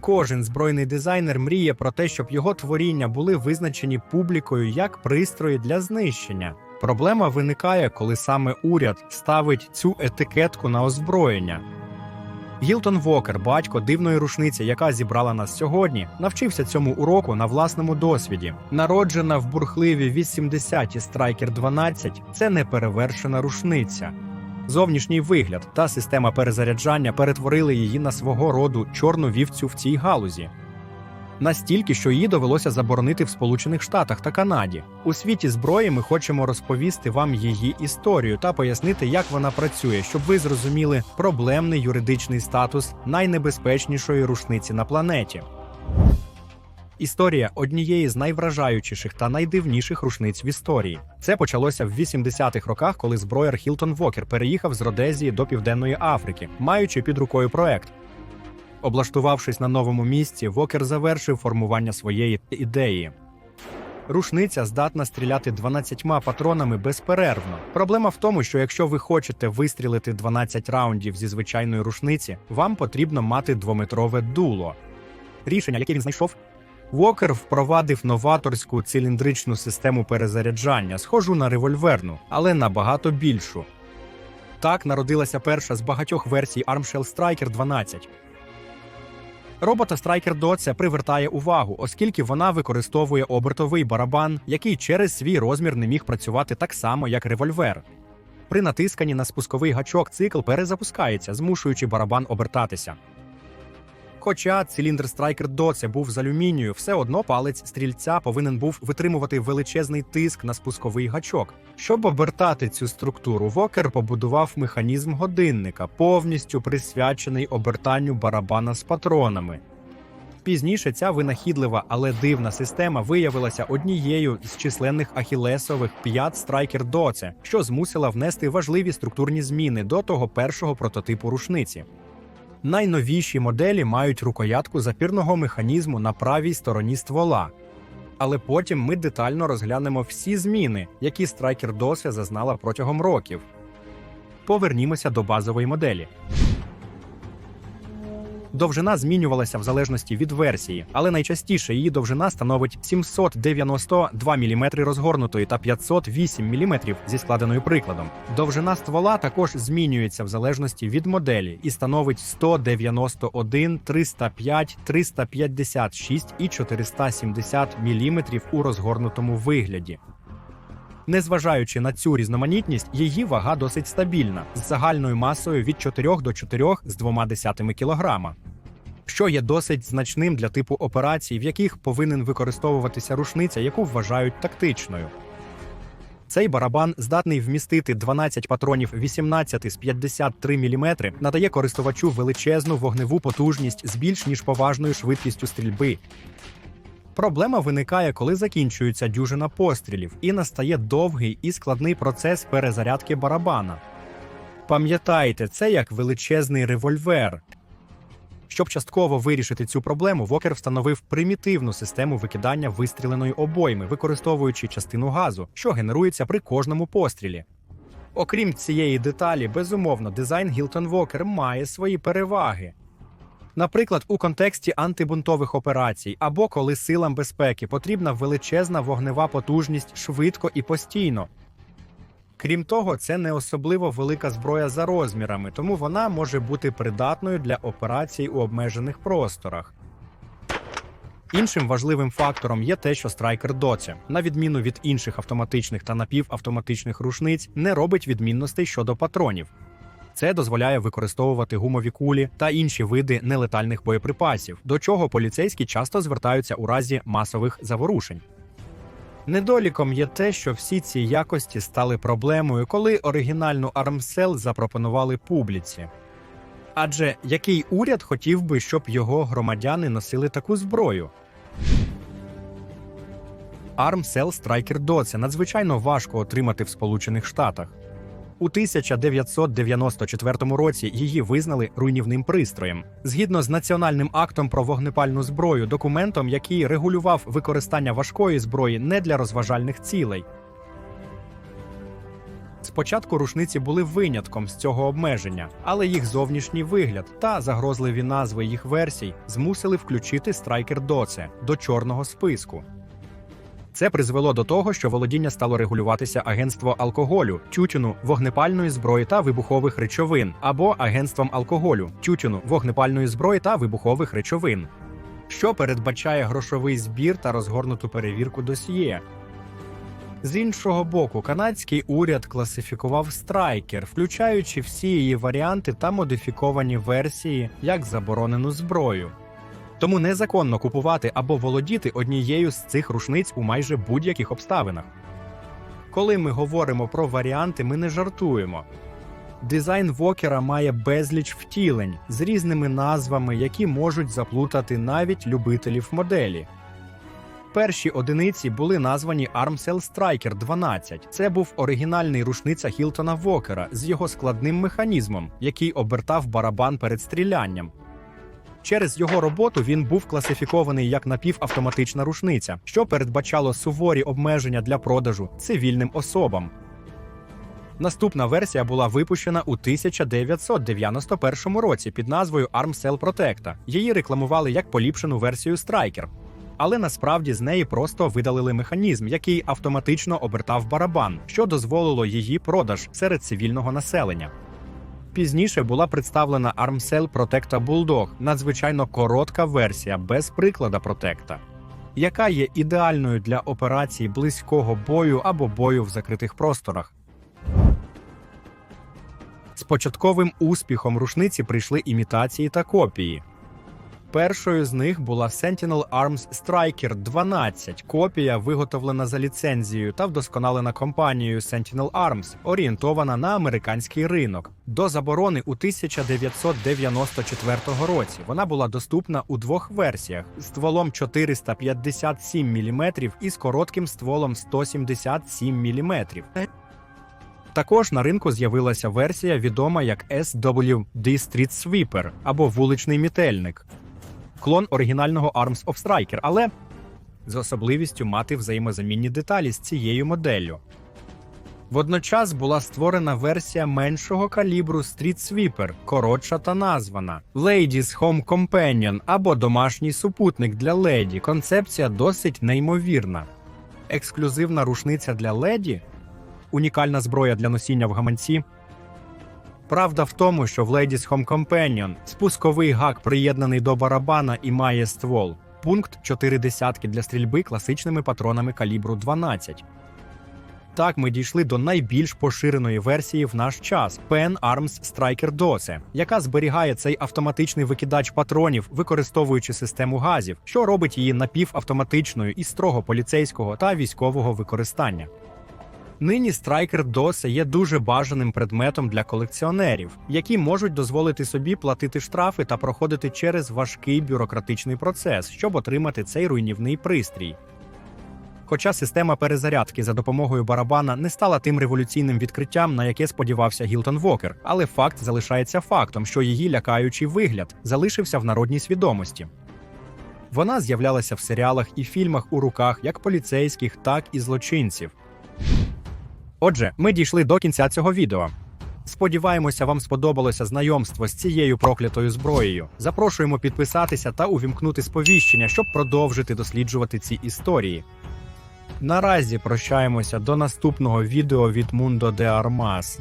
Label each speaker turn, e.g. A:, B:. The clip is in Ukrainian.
A: Кожен збройний дизайнер мріє про те, щоб його творіння були визначені публікою як пристрої для знищення. Проблема виникає, коли саме уряд ставить цю етикетку на озброєння. Гілтон Вокер, батько дивної рушниці, яка зібрала нас сьогодні, навчився цьому уроку на власному досвіді. Народжена в бурхливі 80-ті Страйкер 12 – це неперевершена рушниця. Зовнішній вигляд та система перезаряджання перетворили її на свого роду чорну вівцю в цій галузі. Настільки, що її довелося заборонити в Сполучених Штатах та Канаді. У світі зброї ми хочемо розповісти вам її історію та пояснити, як вона працює, щоб ви зрозуміли проблемний юридичний статус найнебезпечнішої рушниці на планеті. Історія однієї з найвражаючіших та найдивніших рушниць в історії. Це почалося в 80-х роках, коли зброяр Хілтон Вокер переїхав з Родезії до Південної Африки, маючи під рукою проект. Облаштувавшись на новому місці, Вокер завершив формування своєї ідеї. Рушниця здатна стріляти 12 патронами безперервно. Проблема в тому, що якщо ви хочете вистрілити 12 раундів зі звичайної рушниці, вам потрібно мати двометрове дуло. Рішення, яке він знайшов, Вокер впровадив новаторську циліндричну систему перезаряджання, схожу на револьверну, але набагато більшу. Так народилася перша з багатьох версій Armshell Striker 12. Робота Striker Dot привертає увагу, оскільки вона використовує обертовий барабан, який через свій розмір не міг працювати так само, як револьвер. При натисканні на спусковий гачок цикл перезапускається, змушуючи барабан обертатися. Хоча циліндр Striker Dot був з алюмінію, все одно палець стрільця повинен був витримувати величезний тиск на спусковий гачок. Щоб обертати цю структуру, Вокер побудував механізм годинника, повністю присвячений обертанню барабана з патронами. Пізніше ця винахідлива, але дивна система виявилася однією з численних ахілесових п'ят Striker Doce, що змусила внести важливі структурні зміни до того першого прототипу рушниці. Найновіші моделі мають рукоятку запірного механізму на правій стороні ствола. Але потім ми детально розглянемо всі зміни, які страйкер дося зазнала протягом років. Повернімося до базової моделі. Довжина змінювалася в залежності від версії, але найчастіше її довжина становить 792 мм розгорнутої та 508 мм зі складеною прикладом. Довжина ствола також змінюється в залежності від моделі і становить 191, 305, 356 і 470 мм у розгорнутому вигляді. Незважаючи на цю різноманітність, її вага досить стабільна з загальною масою від 4 до 4 з 2,2 кг. Що є досить значним для типу операцій, в яких повинен використовуватися рушниця, яку вважають тактичною. Цей барабан здатний вмістити 12 патронів 18 з 53 мм, надає користувачу величезну вогневу потужність з більш ніж поважною швидкістю стрільби. Проблема виникає, коли закінчується дюжина пострілів, і настає довгий і складний процес перезарядки барабана. Пам'ятайте, це як величезний револьвер. Щоб частково вирішити цю проблему, Вокер встановив примітивну систему викидання вистріленої обойми, використовуючи частину газу, що генерується при кожному пострілі. Окрім цієї деталі, безумовно, дизайн Гілтон Вокер має свої переваги. Наприклад, у контексті антибунтових операцій або коли силам безпеки потрібна величезна вогнева потужність швидко і постійно. Крім того, це не особливо велика зброя за розмірами, тому вона може бути придатною для операцій у обмежених просторах. Іншим важливим фактором є те, що Striker Doce, на відміну від інших автоматичних та напівавтоматичних рушниць, не робить відмінностей щодо патронів. Це дозволяє використовувати гумові кулі та інші види нелетальних боєприпасів, до чого поліцейські часто звертаються у разі масових заворушень. Недоліком є те, що всі ці якості стали проблемою, коли оригінальну Армсел запропонували публіці. Адже який уряд хотів би, щоб його громадяни носили таку зброю? Armcell Striker Doce надзвичайно важко отримати в Сполучених Штатах. У 1994 році її визнали руйнівним пристроєм. Згідно з національним актом про вогнепальну зброю, документом, який регулював використання важкої зброї не для розважальних цілей. Спочатку рушниці були винятком з цього обмеження, але їх зовнішній вигляд та загрозливі назви їх версій змусили включити Striker Doce до чорного списку. Це призвело до того, що володіння стало регулюватися агентство алкоголю, тютюну, вогнепальної зброї та вибухових речовин, або агентством алкоголю, тютюну, вогнепальної зброї та вибухових речовин, що передбачає грошовий збір та розгорнуту перевірку досьє. З іншого боку, канадський уряд класифікував страйкер, включаючи всі її варіанти та модифіковані версії як заборонену зброю. Тому незаконно купувати або володіти однією з цих рушниць у майже будь-яких обставинах. Коли ми говоримо про варіанти, ми не жартуємо. Дизайн Вокера має безліч втілень з різними назвами, які можуть заплутати навіть любителів моделі. Перші одиниці були названі Armcell Striker 12. Це був оригінальний рушниця Хілтона Вокера з його складним механізмом, який обертав барабан перед стрілянням. Через його роботу він був класифікований як напівавтоматична рушниця, що передбачало суворі обмеження для продажу цивільним особам. Наступна версія була випущена у 1991 році під назвою Armcell Protecta. Її рекламували як поліпшену версію Striker. Але насправді з неї просто видалили механізм, який автоматично обертав барабан, що дозволило її продаж серед цивільного населення. Пізніше була представлена Armcell Protecta Bulldog, надзвичайно коротка версія без приклада Протекта, яка є ідеальною для операцій близького бою або бою в закритих просторах. З початковим успіхом рушниці прийшли імітації та копії. Першою з них була Sentinel Arms Striker 12, копія, виготовлена за ліцензією та вдосконалена компанією Sentinel Arms, орієнтована на американський ринок. До заборони у 1994 році вона була доступна у двох версіях: стволом 457 мм і з коротким стволом 177 мм. Також на ринку з'явилася версія, відома як SWD Street Sweeper або вуличний мітельник клон оригінального Arms of Striker, але з особливістю мати взаємозамінні деталі з цією моделлю. Водночас була створена версія меншого калібру Street Sweeper, коротша та названа Ladies Home Companion або домашній супутник для леді. Концепція досить неймовірна. Ексклюзивна рушниця для леді, унікальна зброя для носіння в гаманці. Правда в тому, що в Ladies Home Companion спусковий гак приєднаний до барабана і має ствол. Пункт 4 десятки для стрільби класичними патронами калібру 12. Так ми дійшли до найбільш поширеної версії в наш час Pen Arms Striker Dose, яка зберігає цей автоматичний викидач патронів, використовуючи систему газів, що робить її напівавтоматичною і строго поліцейського та військового використання. Нині страйкер DOS є дуже бажаним предметом для колекціонерів, які можуть дозволити собі платити штрафи та проходити через важкий бюрократичний процес, щоб отримати цей руйнівний пристрій. Хоча система перезарядки за допомогою барабана не стала тим революційним відкриттям, на яке сподівався Гілтон Вокер, але факт залишається фактом, що її лякаючий вигляд залишився в народній свідомості. Вона з'являлася в серіалах і фільмах у руках як поліцейських, так і злочинців. Отже, ми дійшли до кінця цього відео. Сподіваємося, вам сподобалося знайомство з цією проклятою зброєю. Запрошуємо підписатися та увімкнути сповіщення, щоб продовжити досліджувати ці історії. Наразі прощаємося до наступного відео від Mundo de Armas.